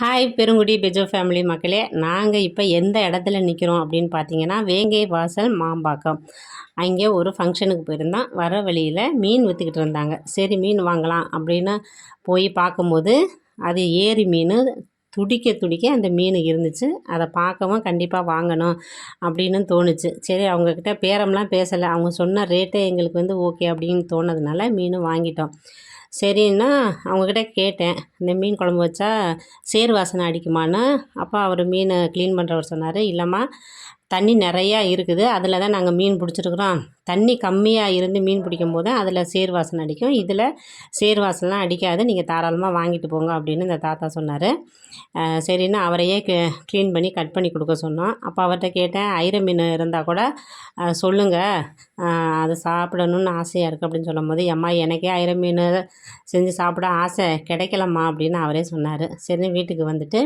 Hi Perungudi பெஜோ family மக்களே நாங்கள் இப்போ எந்த இடத்துல நிற்கிறோம் அப்படின்னு பார்த்தீங்கன்னா வேங்கை வாசல் மாம்பாக்கம் அங்கே ஒரு ஃபங்க்ஷனுக்கு போயிருந்தோம் வர வழியில் மீன் விற்றுக்கிட்டு இருந்தாங்க சரி மீன் வாங்கலாம் அப்படின்னு போய் பார்க்கும்போது அது ஏரி மீன் துடிக்க துடிக்க அந்த மீன் இருந்துச்சு. அதை பார்க்கவும் கண்டிப்பாக வாங்கணும் அப்படின்னு தோணுச்சு. சரி அவங்கக்கிட்ட பேரம்லாம் பேசலை. அவங்க சொன்ன ரேட்டே எங்களுக்கு வந்து ஓகே அப்படின்னு தோணதுனால மீன் வாங்கிட்டோம். சரின்னா அவங்கக்கிட்ட கேட்டேன். இந்த மீன் குழம்பு வச்சா சேர் வாசனை அடிக்குமான்னு. அப்போ அவர் மீனை க்ளீன் பண்ணுறவர் சொன்னார். இல்லைம்மா தண்ணி நிறையா இருக்குது. அதில் தான் நாங்கள் மீன் பிடிச்சிருக்குறோம். தண்ணி கம்மியாக இருந்து மீன் பிடிக்கும் போது அதில் சேர் வாசனை அடிக்கும். இதில் சேர் வாசனைலாம் அடிக்காது. நீங்கள் தாராளமாக வாங்கிட்டு போங்க அப்படின்னு இந்த தாத்தா சொன்னார். சரின்னு அவரையே க்ளீன் பண்ணி கட் பண்ணி கொடுக்க சொன்னோம். அப்போ அவர்கிட்ட கேட்டேன் ஐர மீன் இருந்தால் கூட சொல்லுங்கள் அது சாப்பிடணும்னு ஆசையாக இருக்குது அப்படின்னு சொல்லும் போது அம்மா எனக்கே ஐர மீன் செஞ்சு சாப்பிட ஆசை கிடைக்கலம்மா அப்படின்னு அவரே சொன்னார். சரி வீட்டுக்கு வந்துட்டு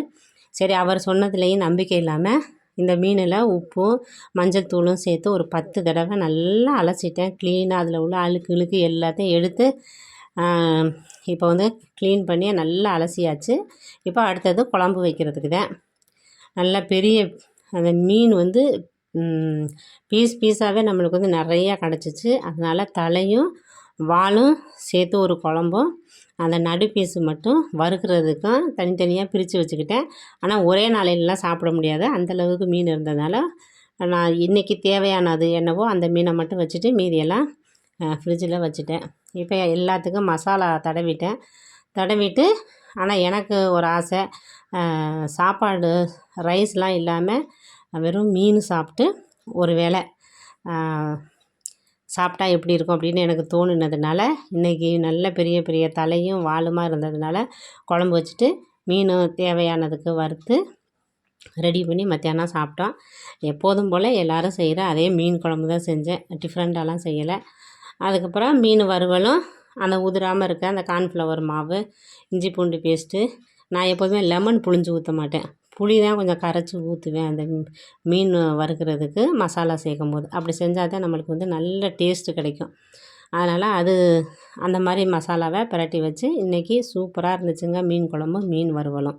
சரி அவர் சொன்னதுலேயும் நம்பிக்கை இல்லாமல் இந்த மீனில் உப்பும் மஞ்சள் தூளும் சேர்த்து ஒரு பத்து தடவை நல்லா அலசிட்டேன். க்ளீனாக அதில் உள்ள அழுக்கு இழுக்கு எல்லாத்தையும் எடுத்து இப்போ வந்து க்ளீன் பண்ணி நல்லா அலசியாச்சு. இப்போ அடுத்தது குழம்பு வைக்கிறதுக்கு தான். நல்லா பெரிய அந்த மீன் வந்து பீஸ் பீஸாகவே நம்மளுக்கு வந்து நிறையா கிடச்சிச்சு. அதனால் தலையும் வாலும் சேர்த்து ஒரு குழம்பும் அந்த நடு பீஸு மட்டும் வறுக்கிறதுக்கும் தனித்தனியாக பிரித்து வச்சுக்கிட்டேன். ஆனால் ஒரே நாளையிலலாம் சாப்பிட முடியாது. அந்தளவுக்கு மீன் இருந்ததுனால நான் இன்றைக்கி தேவையானது என்னவோ அந்த மீனை மட்டும் வச்சுட்டு மீதியெல்லாம் ஃப்ரிட்ஜில் வச்சுட்டேன். இப்போ எல்லாத்துக்கும் மசாலா தடவிட்டேன். தடவிட்டு ஆனால் எனக்கு ஒரு ஆசை சாப்பாடு ரைஸ்லாம் இல்லாமல் வெறும் மீன் சாப்பிட்டு ஒரு வேளை சாப்பிட்டா எப்படி இருக்கும் அப்படின்னு எனக்கு தோணுனதுனால இன்றைக்கி நல்ல பெரிய பெரிய தலையும் வாலுமா இருந்ததுனால குழம்பு வச்சுட்டு மீன் தேவையானதுக்கு வறுத்து ரெடி பண்ணி மத்தியானம் சாப்பிட்டோம். எப்போதும் போல் எல்லோரும் செய்கிற அதே மீன் குழம்பு தான் செஞ்சேன். டிஃப்ரெண்ட்டாலாம் செய்யலை. அதுக்கப்புறம் மீன் வறுவலும் அந்த உதிராமல் இருக்க அந்த கார்ன்ஃப்ளவர் மாவு இஞ்சி பூண்டு பேஸ்ட்டு நான் எப்போதுமே லெமன் புழிஞ்சு ஊற்ற மாட்டேன். புளி தான் கொஞ்சம் கரைச்சி ஊற்றுவேன் அந்த மீன் வறுக்கிறதுக்கு மசாலா சேர்க்கும் போது அப்படி செஞ்சால் தான் நம்மளுக்கு வந்து நல்ல டேஸ்ட்டு கிடைக்கும். அதனால் அது அந்த மாதிரி மசாலாவை பிரட்டி வச்சு இன்றைக்கி சூப்பராக இருந்துச்சுங்க. மீன் குழம்பு மீன் வறுவலும்.